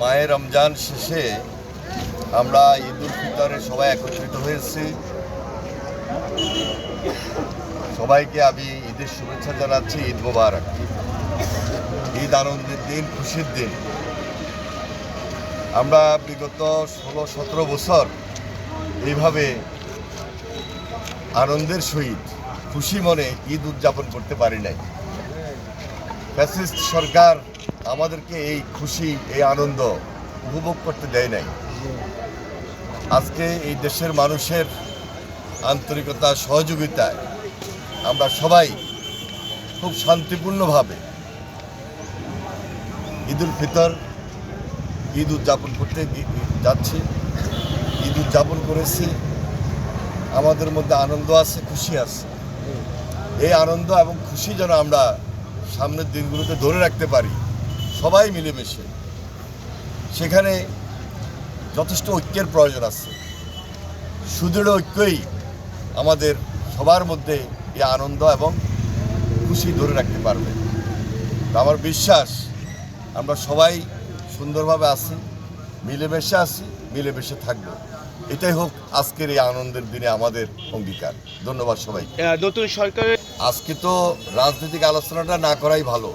মায়ের রমজান শেষে আমরা ঈদ উল ফিতরে সবাই একত্রিত হয়েছি। সবাইকে আমি ঈদের শুভেচ্ছা জানাচ্ছি, ঈদ মোবারক। ঈদ আনন্দের দিন, খুশির দিন। আমরা বিগত ষোলো, সতেরো বছর এইভাবে আনন্দের সহিত খুশি মনে ঈদ উদযাপন করতে পারি নাই। ফ্যাসিস্ট সরকার আমাদেরকে এই খুশি, এই আনন্দ উপভোগ করতে দেয় নাই। আজকে এই দেশের মানুষের আন্তরিকতা, সহযোগিতায় আমরা সবাই খুব শান্তিপূর্ণভাবে ঈদ উল ফিতর ঈদ উদযাপন করতে যাচ্ছি। ঈদ উদযাপন করেছি। আমাদের মধ্যে আনন্দ আছে, খুশি আছে। এই আনন্দ এবং খুশি যেন আমরা সামনের দিনগুলোতে ধরে রাখতে পারি। সবাই মিলেমিশে সেখানে যথেষ্ট ঐক্যের প্রয়োজন আছে। সুদৃঢ় ঐক্যই আমাদের সবার মধ্যে এই আনন্দ এবং খুশি ধরে রাখতে পারবে। তো আমার বিশ্বাস আমরা সবাই সুন্দরভাবে আছি মিলেমিশে আছি মিলেমিশে থাকব। এটাই হোক আজকের এই আনন্দের দিনে আমাদের অঙ্গীকার। ধন্যবাদ সবাই আহ, নতুন সরকারের আজকে তো রাজনৈতিক আলোচনাটা না করাই ভালো।